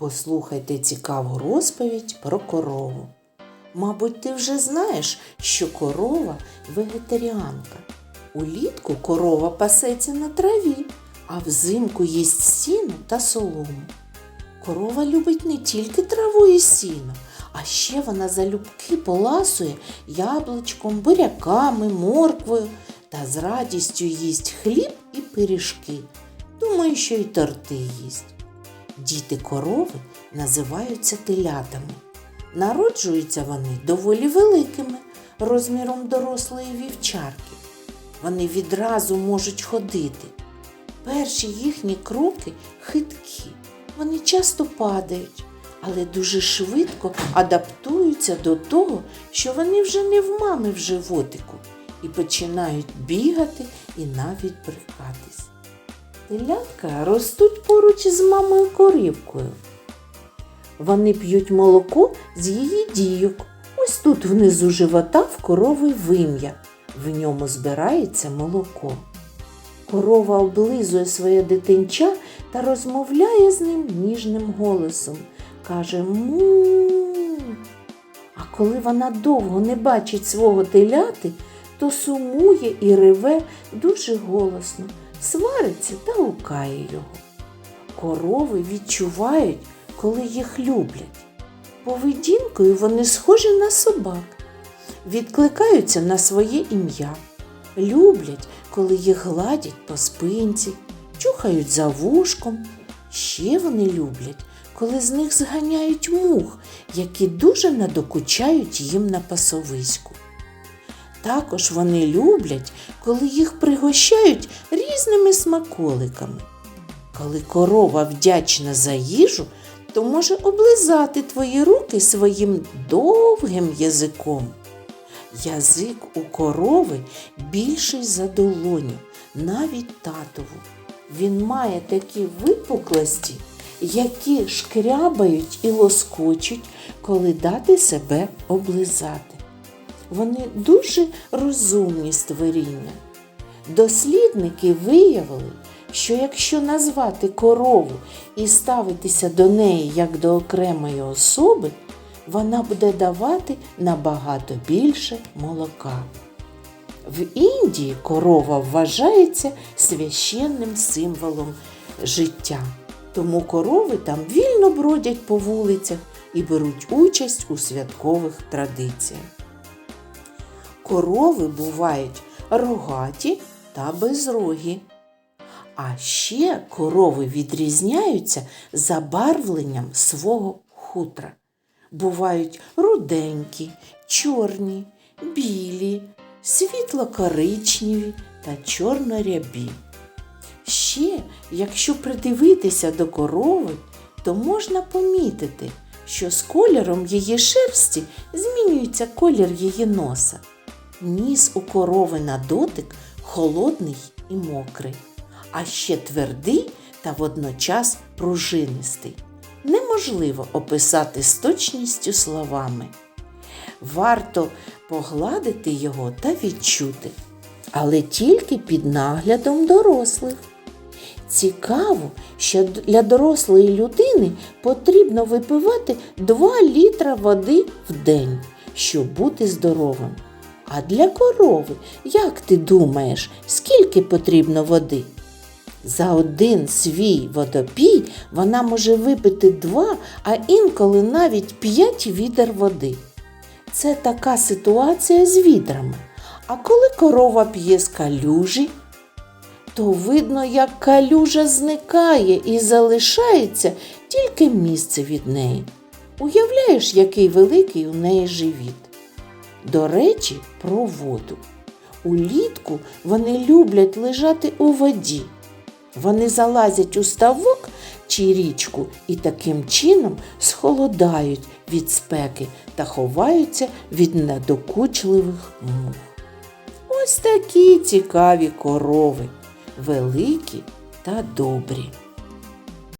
Послухайте цікаву розповідь про корову. Мабуть, ти вже знаєш, що корова вегетаріанка. Улітку корова пасеться на траві, а взимку їсть сіно та солому. Корова любить не тільки траву і сіно, а ще вона залюбки поласує яблучком, буряками, морквою та з радістю їсть хліб і пиріжки. Думаю, що й торти їсть. Діти корови називаються телятами. Народжуються вони доволі великими, розміром дорослої вівчарки. Вони відразу можуть ходити. Перші їхні кроки хиткі. Вони часто падають, але дуже швидко адаптуються до того, що вони вже не в мами в животику і починають бігати і навіть брикатись. Телятка ростуть поруч із мамою корівкою. Вони п'ють молоко з її дійок. Ось тут внизу живота в корови вим'я. В ньому збирається молоко. Корова облизує своє дитинча та розмовляє з ним ніжним голосом. Каже му. А коли вона довго не бачить свого теляти, то сумує і реве дуже голосно, свариться та лукає його. Корови відчувають, коли їх люблять. Поведінкою вони схожі на собак, відкликаються на своє ім'я, люблять, коли їх гладять по спинці, чухають за вушком. Ще вони люблять, коли з них зганяють мух, які дуже надокучають їм на пасовиську. Також вони люблять, коли їх пригощають різними смаколиками. Коли корова вдячна за їжу, то може облизати твої руки своїм довгим язиком. Язик у корови більший за долоню, навіть татову. Він має такі випуклості, які шкрябають і лоскочуть, коли дати себе облизати. Вони дуже розумні створіння. Дослідники виявили, що якщо назвати корову і ставитися до неї як до окремої особи, вона буде давати набагато більше молока. В Індії корова вважається священним символом життя, тому корови там вільно бродять по вулицях і беруть участь у святкових традиціях. Корови бувають рогаті та безрогі. А ще корови відрізняються забарвленням свого хутра. Бувають руденькі, чорні, білі, світло-коричневі та чорнорябі. Ще, якщо придивитися до корови, то можна помітити, що з кольором її шерсті змінюється колір її носа. Ніс у корови на дотик холодний і мокрий, а ще твердий та водночас пружинистий. Неможливо описати з точністю словами. Варто погладити його та відчути, але тільки під наглядом дорослих. Цікаво, що для дорослої людини потрібно випивати 2 літра води в день, щоб бути здоровим. А для корови, як ти думаєш, скільки потрібно води? За один свій водопій вона може випити два, а інколи навіть п'ять відер води. Це така ситуація з відрами. А коли корова п'є з калюжі, то видно, як калюжа зникає і залишається тільки місце від неї. Уявляєш, який великий у неї живіт. До речі, про воду. Улітку вони люблять лежати у воді. Вони залазять у ставок чи річку і таким чином схолодають від спеки та ховаються від надокучливих мух. Ось такі цікаві корови, великі та добрі.